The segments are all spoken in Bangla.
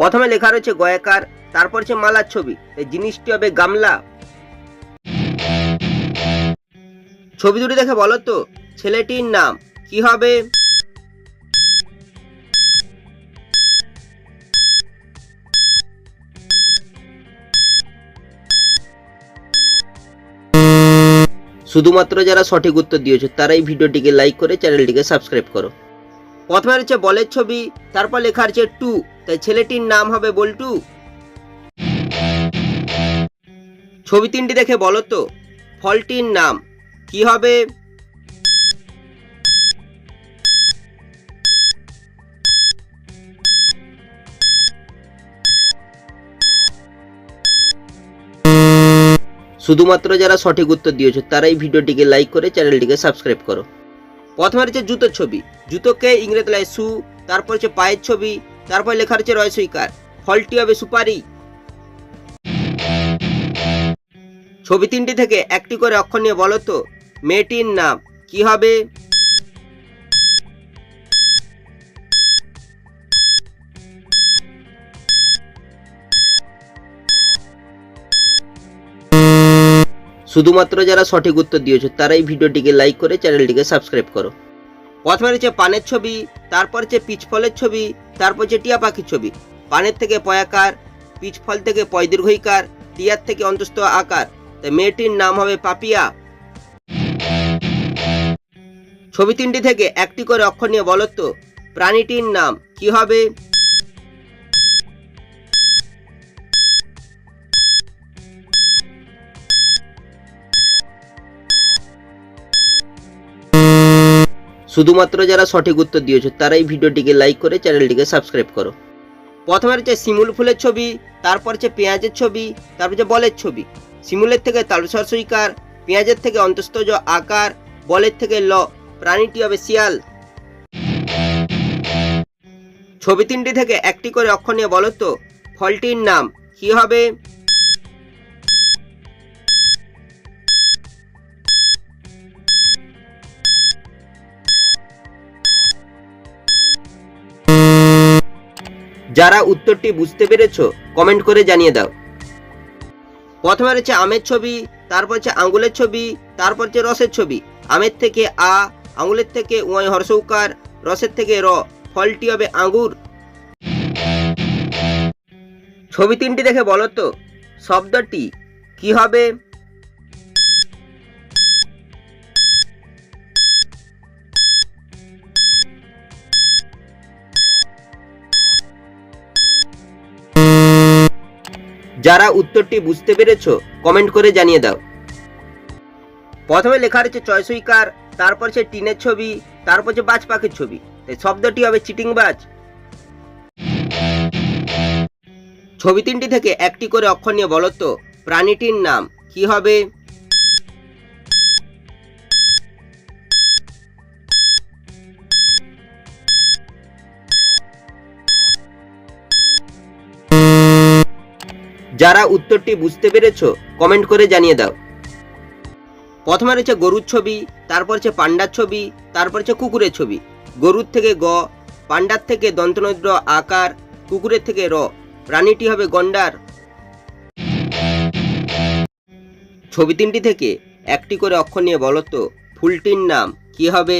প্রথমে লেখা রয়েছে গয়াকার, তারপর হচ্ছে মালার ছবি। এই জিনিসটি হবে গামলা। ছবি দুটি দেখে বলো তো, ছেলেটির নাম কি হবে? শুধুমাত্র যারা সঠিক উত্তর দিয়েছ, তারাই ভিডিওটিকে লাইক করে চ্যানেলটিকে সাবস্ক্রাইব করো। প্রথমে রয়েছে বলের ছবি, তারপর লেখা আছে টু। তাই ছেলেটির নাম হবে বল্টু। ছবি তিনটি দেখে বলো তো, ফলটির নাম কি হবে? শুধুমাত্র যারা সঠিক উত্তর দিয়েছ, তারাই ভিডিওটিকে লাইক করে চ্যানেলটিকে সাবস্ক্রাইব করো। প্রথমে রয়েছে জুতোর ছবি। জুতোকে ইংরেজি লাই সু, তারপর হচ্ছে পায়ের ছবি, তারপর লেখা রয়েছে রয় সুইকার ফলটি হবে সুপারি। ছবি তিনটি থেকে একটি করে অক্ষর নিয়ে বলো তো। মেয়েটির নাম কি হবে? শুধুমাত্র যারা সঠিক উত্তর দিয়েছ, তারাই ভিডিওটিকে লাইক করে চ্যানেলটিকে সাবস্ক্রাইব করো। প্রথমে রয়েছে পানের ছবি, তারপর হচ্ছে পিচফলের ছবি, তারপর হচ্ছে টিয়া পাখির ছবি। পানের থেকে পয়াকার পিচফল থেকে পয়দীর্ঘইকার টিয়ার থেকে অন্তস্থ আকার। তাই মেয়েটির নাম হবে পাপিয়া। ছবি তিনটি থেকে একটি করে অক্ষর নিয়ে বলো তো প্রাণীটির নাম কি হবে? শুধুমাত্র যারা সঠিক উত্তর দিয়েছ, তারাই ভিডিওটিকে লাইক করে চ্যানেলটিকে সাবস্ক্রাইব করো। প্রথমে হচ্ছে শিমুল ফুলের ছবি, তারপর হচ্ছে পেঁয়াজের ছবি, তারপর হচ্ছে বলের ছবি। শিমুলের থেকে তালসর সইকার পেঁয়াজের থেকে অন্তস্তজ আকার, বলের থেকে ল, প্রাণীটি হবে শিয়াল। ছবি তিনটি থেকে একটি করে অক্ষর নিয়ে বলো তো, ফলটির নাম কি হবে? যারা উত্তরটি বুঝতে পেরেছ কমেন্ট করে জানিয়ে দাও। প্রথমে রয়েছে আমের ছবি, তারপর হচ্ছে আঙ্গুলের ছবি, তারপর হচ্ছে রসের ছবি। আমের থেকে আ, আঙ্গুলের থেকে উয় হর্ষৌকার, রসের থেকে র, ফলটি হবে আঙ্গুর। ছবি তিনটি দেখে বলো তো, শব্দটি কি হবে? যারা উত্তরটি বুঝতে পেরেছ কমেন্ট করে জানিয়ে দাও। প্রথমে লেখা রয়েছে চয়সইকার তারপর সে টিনের ছবি, তারপর সে বাজ পাখির ছবি। তাই শব্দটি হবে চিটিং বাজ। ছবি তিনটি থেকে একটি করে অক্ষর নিয়ে বলতো, প্রাণীটির নাম। কি হবে? যারা উত্তরটি বুঝতে পেরেছ কমেন্ট করে জানিয়ে দাও। প্রথমে রয়েছে গরুর ছবি, তারপর হচ্ছে পান্ডার ছবি, তারপর হচ্ছে কুকুরের ছবি। গরুর থেকে গ, পান্ডার থেকে দন্তনদ্র আকার, কুকুরের থেকে র। প্রাণীটি হবে গন্ডার। ছবি তিনটি থেকে একটি করে অক্ষর নিয়ে বলো তো, ফুলটির নাম কি হবে?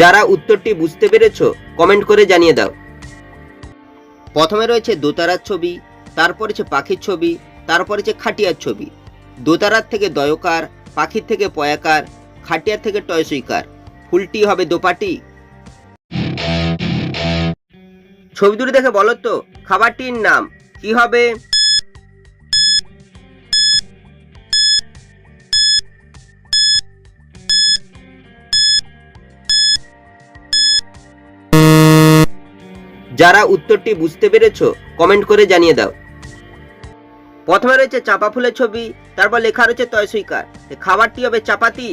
যারা উত্তরটি বুঝতে পেরেছ কমেন্ট করে জানিয়ে দাও। প্রথমে রয়েছে দোতারার ছবি, তারপর হচ্ছে পাখির ছবি, তারপর হচ্ছে খাটিয়ার ছবি। দোতারার থেকে দয়কার, পাখির থেকে পয়াকার, খাটিয়ার থেকে টয়সইকার। ফুলটি হবে দোপাটি। ছবি দুটি দেখে বলো তো, খাবারটির নাম কি হবে? যারা উত্তরটি বুঝতে পেরেছ কমেন্ট করে জানিয়ে দাও। প্রথমে রয়েছে চাপা ফুলের ছবি, তারপর লেখা রয়েছে তয় স্বীকার খাবারটি হবে চাপাতি।